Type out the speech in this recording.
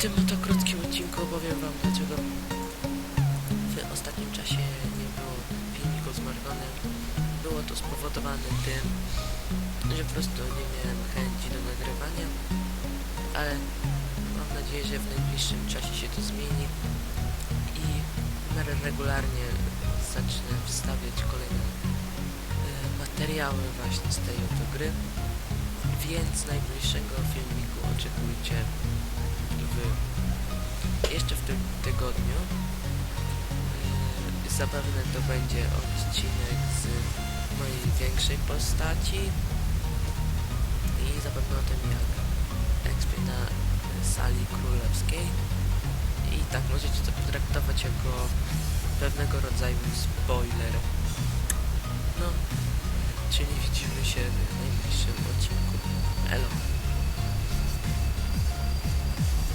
tym oto krótkim odcinku opowiem wam, dlaczego w ostatnim czasie nie było filmików z Margonem. Było to spowodowane tym, że po prostu nie miałem chęci do nagrywania, ale mam nadzieję, że w najbliższym czasie się to zmieni i regularnie zacznę wstawiać kolejne e, materiały właśnie z tej oto gry. Więc najbliższego filmiku oczekujcie jeszcze w tym tygodniu. Yy, Zapewne to będzie odcinek z mojej większej postaci i zapewne o tym jak ekspię na sali królewskiej i tak możecie to potraktować jako pewnego rodzaju spoiler. No, czyli widzimy się w najbliższym odcinku.